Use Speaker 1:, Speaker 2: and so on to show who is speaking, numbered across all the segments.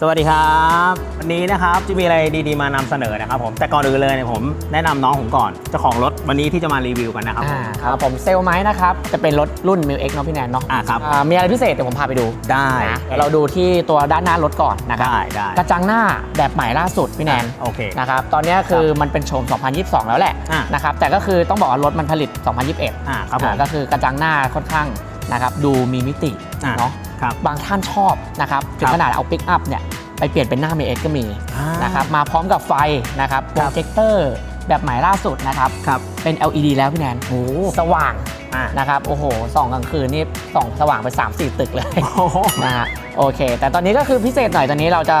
Speaker 1: สวัสดีครับ วันนี้นะครับจะมีอะไรดีๆมานำเสนอนะครับผมแต่ก่อนอื่นเลยเนี่ยผมแนะนำน้องผมก่อนเจ้าของรถวันนี้ที่จะมารีวิวกันนะครับผม
Speaker 2: อ่าครับผมเซลลไม้นะครับจะเป็นรถรุ่น m ิ x เนาะพี่แนนเนาะ
Speaker 1: อ่าครับ
Speaker 2: อ่ามีอะไรพิเศษเดี๋ยวผมพาไปดู
Speaker 1: ได้
Speaker 2: นะเดี๋ยวเราดูที่ตัวด้านหน้ารถก่อนนะครับ
Speaker 1: ได้ได้
Speaker 2: กระจังหน้าแบบใหม่ล่าสุดพี่แนน
Speaker 1: โอเค
Speaker 2: นะครับตอนนี้คือมันเป็นโฉม 2022 แล้วแหละ
Speaker 1: อ่า
Speaker 2: นะครับแต่ก็คือต้องบอกว่ารถมันผลิต 2021
Speaker 1: อ่าครับผม
Speaker 2: อ่าก็คือกระจังหน้าค่อนข้างนะครับดูมีมิติ
Speaker 1: อ่า
Speaker 2: เนาะ
Speaker 1: ครับ
Speaker 2: บางท่านชอบนะครับถึ
Speaker 1: ค
Speaker 2: ง
Speaker 1: รับ
Speaker 2: ขนาดเอาปิกอัพเนี่ยไปเปลี่ยนเป็นหน้า m ิ x ก็มี
Speaker 1: อ่า
Speaker 2: นะครับมาพร้อมกับไฟนะครับโป
Speaker 1: ค
Speaker 2: ร
Speaker 1: รับ
Speaker 2: เจคเตอร์แบบใหม่ล่าสุดนะครับ
Speaker 1: ครับ
Speaker 2: เป็น LED แล้วพี่แนนโอ้สว่าง
Speaker 1: อ่า
Speaker 2: นะครับโอ้โหส่องกลางคืนนี่ส่องสว่างไป 3 4 ตึกเลย
Speaker 1: โอ้โห
Speaker 2: นะฮะโอเค แต่ตอนนี้ก็คือพิเศษหน่อยตอนนี้เราจะ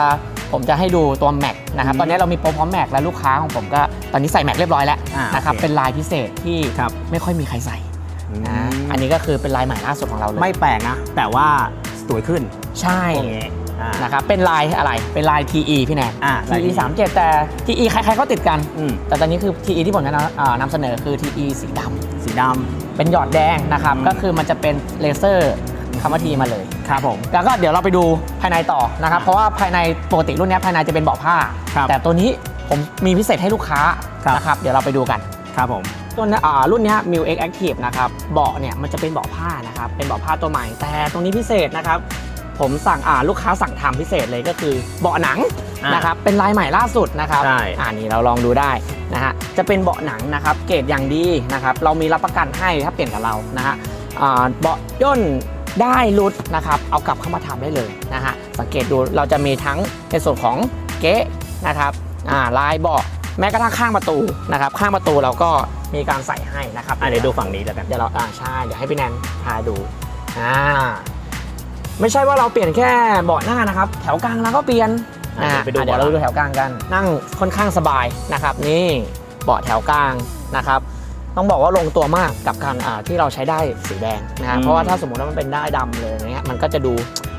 Speaker 2: ผมจะให้ดูตัวแม็กนะครับ
Speaker 1: อืม
Speaker 2: ตอนนี้เรามีโปรพร้อมแม็กและลูกค้าของผมก็ตอนนี้ใส่แม็กเรียบร้อยแล้ว
Speaker 1: อ่า
Speaker 2: นะครับ
Speaker 1: โอเค
Speaker 2: เป็นลายพิเศษที่
Speaker 1: ครับ
Speaker 2: ไม่ค่อยมีใครใส่
Speaker 1: อืม
Speaker 2: นะอันนี้ก็คือเป็นลายใหม่ล่าสุดของเราเลย
Speaker 1: ไม่แปลกนะแต่ว่า สวยขึ้น
Speaker 2: ใช่
Speaker 1: ตรงนี้อ่า
Speaker 2: นะครับเป็นลายอะไรเป็นลาย TE พี่แนน
Speaker 1: อ่าลาย
Speaker 2: TE 37แต่ TE ใครๆก็ติดกัน
Speaker 1: อืม
Speaker 2: แต่ตอนนี้คือ TE ที่ผมจะนำอ่านำเสนอคือ TE สีดำ
Speaker 1: สีด
Speaker 2: เป็นหยอดแดงนะครับ
Speaker 1: อืม
Speaker 2: ก็คือมันจะเป็นเลเซอร์คำว่าทีมาเลยำ
Speaker 1: ครับผม
Speaker 2: แล้วก็เดี๋ยวเราไปดูภายในต่อนะครับ
Speaker 1: อ่า
Speaker 2: เพราะว่าภายในปกติรุ่นเนี้ยภายในจะเป็นเบาะผ้า
Speaker 1: ครับ
Speaker 2: แต่ตัวนี้ผมมีพิเศษให้ลูกค้า
Speaker 1: ครับ
Speaker 2: นะครับ เดี๋ยวเราไปดูกัน
Speaker 1: ครับผม
Speaker 2: ตัวเนี้ยอ่ารุ่นเนี้ย m i l X Active นะครับเบาะเนี่ยมันจะเป็นเบาะผ้านะครับเป็นเบาะผ้าตัวใหม่ แต่ตรงนี้พิเศษนะครับผมสั่งอ่าลูกค้าสั่งทำพิเศษเลยก็คือเบาะหนัง
Speaker 1: อ่าน
Speaker 2: นะครับเป็นลายใหม่ล่าสุดนะครับ
Speaker 1: ใช่
Speaker 2: อ่านี่เราลองดูได้นะฮะจะเป็นเบาะหนังนะครับเกรดอย่างดีนะครับเรามีรับประกันให้ถ้าเปลี่ยนกับเรานะฮะอ่าเบาะย่นได้รุดนะครับเอากลับเข้ามาทำได้เลยนะฮะสังเกตดูเราจะมีทั้งในส่วนของเก๊ะนะครับอ่าลายเบาะ แม้กระทั่งข้างประตูนะครับข้างประตูเราก็มีการใส่ให้นะครับ
Speaker 1: อะเดี๋ยวดูฝั่งนี้แล้วกัน
Speaker 2: เดี๋ยวเราอ่าใช่เดี๋ยวให้พี่แนนพาดูอ่าไม่ใช่ว่าเราเปลี่ยนแค่เบาะหน้านะครับ แถวกลางเราก็เปลี่ยน
Speaker 1: อะ
Speaker 2: อ่า
Speaker 1: เดี๋ยวไปดู
Speaker 2: อะเดี๋ยวเรา
Speaker 1: เบาะหลัง
Speaker 2: ดูแถวกลางกัน นั่งค่อนข้างสบายนะครับ นี่เบาะแถวกลางนะครับ ต้องบอกว่าลงตัวมากกับการอ่าที่เราใช้ได้สีแดงนะฮะ
Speaker 1: อืม
Speaker 2: เพราะว่าถ้าสมมติว่ามันเป็นได้ดำเลยอย่างเงี้ยมันก็จะดู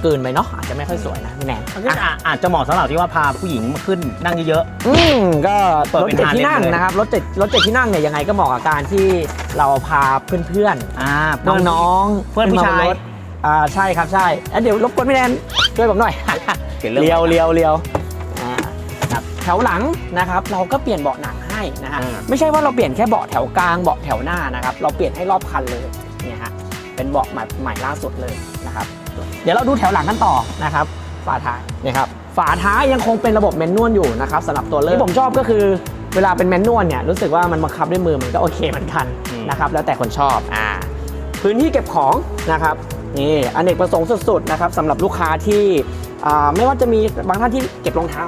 Speaker 2: เกินไปเนาะอาจจะไม่ค่อยสวยนะพี่แนน
Speaker 1: มันก็อาอาจจะเหมาะสำหรับที่ว่าพาผู้หญิงมาขึ้นนั่งเยอะ
Speaker 2: อืมก็
Speaker 1: เปิด
Speaker 2: รถ
Speaker 1: เป็น
Speaker 2: เจ็ดที่นั่ง
Speaker 1: ฮาร์เลย์เลย
Speaker 2: นะครับรถเจ็ดรถเจ็ดที่นั่งเนี่ยยังไงก็เหมาะกับการที่เราพาเพื่อนๆ
Speaker 1: ๆอ่า
Speaker 2: น้องๆ
Speaker 1: เพื่อนผู้ชาย
Speaker 2: ขึ้มบนรถอ่าใช่ครับใช่อะเดี๋ยวรบกวนพี่แนนช่วยผมหน่อย
Speaker 1: เปลี่ยนเรื่อง
Speaker 2: เลียวเลียวเลียวอ่าครับแถวหลังนะครับเราก็เปลี่ยนเบาะหนัง ให้นะฮะ
Speaker 1: อ่า
Speaker 2: ไม่ใช่ว่าเราเปลี่ยนแค่เบาะแถวกลางเบาะแถวหน้านะครับ เราเปลี่ยนให้รอบคันเลยเนี่ยฮะเป็นเบาะใหม่ใหม่ล่าสุดเลยนะครับ เดี๋ยวเราดูแถวหลังกันต่อนะครับ ฝาท้ายเนี่ยครับฝาท้ายยังคงเป็นระบบแมนนวลอยู่นะครับสำหรับตัวเลือกที่ผมชอบก็คือ เวลาเป็นแมนนวลเนี่ยรู้สึกว่ามันบังคับด้วยมือมันก็โอเคเหมือนกัน
Speaker 1: อืม
Speaker 2: นะครับแล้วแต่คนชอบอ่าพื้นที่เก็บของนะครับนี่อเนกประสงค์สุดๆนะครับสำหรับลูกค้าที่อ่าไม่ว่าจะมีบางท่านที่เก็บรองเท้า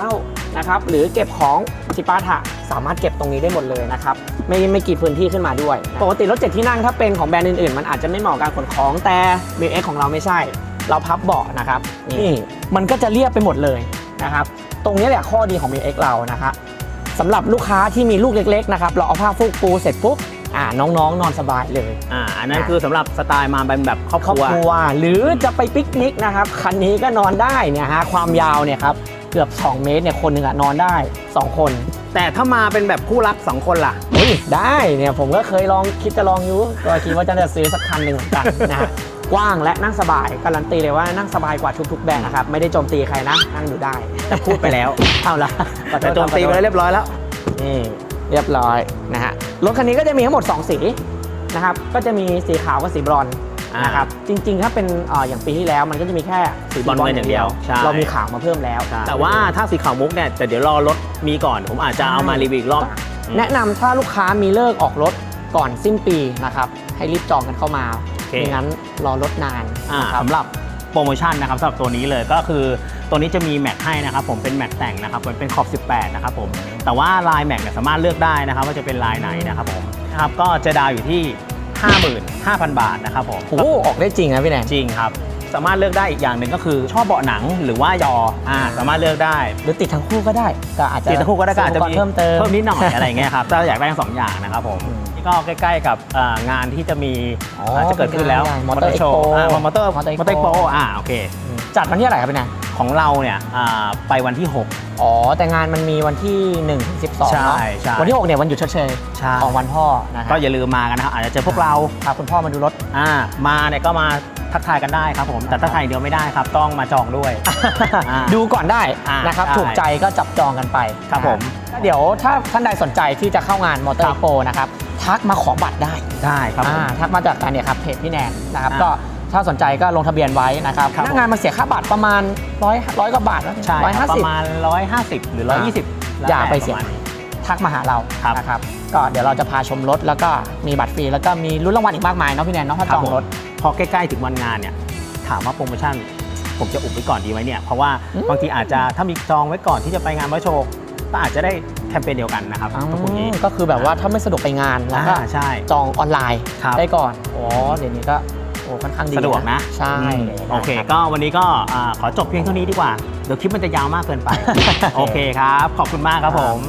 Speaker 2: นะครับหรือเก็บของจิปาถะสามารถเก็บตรงนี้ได้หมดเลยนะครับไม่ไม่กี่พื้นที่ขึ้นมาด้วยนะปกติรถเจ็ดที่นั่งถ้าเป็นของแบรนด์อื่นๆ มันอาจจะไม่เหมาะกับการขนของแต่ m ิ x ของเราไม่ใช่ เราพับเบาะนะครับนี่มันก็จะเรียบไปหมดเลยนะครับตรงนี้แหละข้อดีของ m ิ x เรานะครับสำหรับลูกค้าที่มีลูกเล็กๆนะครับเราเอาผ้าฟูกปูเสร็จปุ๊บอ่าน้องๆนอนสบายเลย
Speaker 1: อ่าอันนั้นคือสำหรับสไตล์มาเป็นแบบครอบ
Speaker 2: ค
Speaker 1: ค
Speaker 2: รอบ
Speaker 1: รัว
Speaker 2: ครัว หรือจะไปปิกนิกนะครับคันนี้ก็นอนได้เนี่ยฮะความยาวเนี่ยครับ เกือบ 2 เมตรเนี่ยคนหนึ่งอะนอนได้ 2 คน
Speaker 1: แต่ถ้ามาเป็นแบบคู่รักสองคนล่ะ
Speaker 2: เฮ้ยได้เนี่ยผมก็เคยลองคิดจะลองอยู่ก็คิดว่าจะซื้อสักคันหนึ่งเหมือนกันนะฮะกว้างและนั่งสบาย การันตีเลยว่านั่งสบายกว่าทุกๆแบรนด์นะครับ ไม่ได้โจมตีใครนะ นั่งดูได้
Speaker 1: แต่พูดไปแล้ว
Speaker 2: เอาละขอโท
Speaker 1: แต่
Speaker 2: ษ
Speaker 1: โจมตีไปแล้วเรียบร้อยแล้ว
Speaker 2: นี่เรียบร้อยนะฮะรถคันนี้ก็จะมีทั้งหมด 2 สีนะครับก็จะมีสีขาวกับสีบรอนซ์
Speaker 1: อ่าน
Speaker 2: นะครับจริงๆ ถ้าเป็นเอ่ออย่างปีที่แล้วมันก็จะมีแค่
Speaker 1: สีบรอนซ์เงินอย่างเดียวใช่
Speaker 2: เรามีขาวมาเพิ่มแล้ว
Speaker 1: แต่ว่าถ้าสีขาวมุกเนี่ยแต่เดี๋ยวรอรถมีก่อน ผมอาจจะเอามารีวิวอีกรอบ
Speaker 2: แนะนำถ้าลูกค้ามีเลิกออกรถก่อนสิ้นปีนะครับ ให้รีบจองกันเข้ามา
Speaker 1: โอเค
Speaker 2: ไม่งั้นรอรถนาน
Speaker 1: อ่า
Speaker 2: นะครับ
Speaker 1: สำหรับโปรโมชั่นนะครับสำหรับตัวนี้เลยก็คือตัวนี้จะมีแม็กให้นะครับผมเป็นแม็กแต่งนะครับมันเป็นขอบ 18 นะครับผมแต่ว่าลายแม็กเนี่ยสามารถเลือกได้นะครับว่าจะเป็นลายไหนนะครับผมนะครับก็จะดาวอยู่ที่ 55,000 บาทนะครับผม
Speaker 2: โอ้โหออกได้จริงนะพี่แนน
Speaker 1: จริงครับ สามารถเลือกได้อีกอย่างหนึ่งก็คือชอบเบาะหนังหรือว่ายออ่าสามารถเลือกได้
Speaker 2: หรือติดทั้งคู่ก็ได้ ก็อาจจะ
Speaker 1: ติดตะคู่ก็ได้ก็อาจจะ
Speaker 2: ซื้ปกรณ์เพิ่มเติม
Speaker 1: เพิ่มนิดหน่อยอะไรอย่างเงี้ยครับถ้าอยากได้ทั้งสองอย่างนะครับผม
Speaker 2: อืม
Speaker 1: นี่ก็ใกล้ๆกับเอ่องานที่จะมี
Speaker 2: อ๋อา
Speaker 1: จะเกิดขึ้นแล้ว
Speaker 2: เป็นงาน Motor
Speaker 1: โชว์
Speaker 2: Expo
Speaker 1: อ่ามอเตอร์
Speaker 2: Motor
Speaker 1: มอเตอร์
Speaker 2: Expo
Speaker 1: โปอ่าโอเค
Speaker 2: จัดวันที่อะไรครับพี่แนน
Speaker 1: ของเราเนี่ยอ่าไปวันที่ 6
Speaker 2: อ๋อ แต่งานมันมีวันที่1ถึง12
Speaker 1: ใช่
Speaker 2: เนาะ
Speaker 1: ใช่
Speaker 2: วันที่6เนี่ยวันหยุดชดเชย
Speaker 1: ใช่
Speaker 2: ของวันพ่อนะครั
Speaker 1: ก็อย่าลืมมากันนะครับอาจจะเจอพวกเรา
Speaker 2: พาคุณพ่อมาดูรถ
Speaker 1: อ่ามาเนี่ยก็มาทักทายกันได้ครับผม แต่ทักทายอย่างเดียวไม่ได้ครับ ต้องมาจองด้วย อ่า
Speaker 2: ดูก่อนได้
Speaker 1: อ่า
Speaker 2: นะครับ
Speaker 1: ใช่
Speaker 2: ถูกใจก็จับจองกันไป
Speaker 1: ครับผม
Speaker 2: อ่าเดี๋ยวถ้าท่านใดสนใจที่จะเข้างานมอเตอ
Speaker 1: ครั
Speaker 2: ร์
Speaker 1: บ
Speaker 2: โปนะครับ ทักมาขอบัตรได้
Speaker 1: ได้ครับผม
Speaker 2: อ่าทักมาจากการเนี่ยครับเพจพี่แนนนะครับ
Speaker 1: อ่า
Speaker 2: ก็ ถ้าสนใจก็ลงทะเบียนไว้นะครับ
Speaker 1: ครับ
Speaker 2: หน้างานมาเสียค่าบัตรประมาณร้อยร้อยกว่าบาทนะ
Speaker 1: ใช่
Speaker 2: ร้อย
Speaker 1: ค
Speaker 2: ห้า
Speaker 1: รับป
Speaker 2: สิบ
Speaker 1: ระมาณ150หรือ120
Speaker 2: อย่าไปเสี่ยงทักมาหาเรา
Speaker 1: ครับ
Speaker 2: นะครับก็เดี๋ยวเราจะพาชมรถแล้วก็มีบัตรฟรีแล้วก็มีรุ่นรางวัลอีกมากมายเนาะพี่แนนเนาะถ้า
Speaker 1: ครั
Speaker 2: จ
Speaker 1: บ
Speaker 2: อง
Speaker 1: ผม
Speaker 2: รถ
Speaker 1: พอใกล้ๆถึงวันงานเนี่ยถามว่าโปรโมชั่นผมจะอุบไว้ก่อนดีไหมเนี่ยเพราะว่า
Speaker 2: อืม
Speaker 1: บางทีอาจจะถ้ามีจองไว้ก่อนที่จะไปงานมอเตอร์โชว์ก็อาจจะได้แคมเปญเดียวกันนะครับ
Speaker 2: อ๋อ
Speaker 1: ตรงพวกนี้
Speaker 2: ก็คือแบบว่าถ้าไม่สะดวกไปงานแล้วก็
Speaker 1: อ่าใช่
Speaker 2: จองออนไลน์
Speaker 1: ครับ
Speaker 2: ได้ก่อนอ๋อเดี๋ยวนี้ก็โอ้ ค่อนข้างดี
Speaker 1: สะดวกนะ
Speaker 2: ใช่
Speaker 1: อืมโอเค ก็วันนี้ก็อ่าขอจบเพียงเท่านี้ดีกว่า เดี๋ยวคลิปมันจะยาวมากเกินไป โอเคครับ ขอบคุณมากครับผม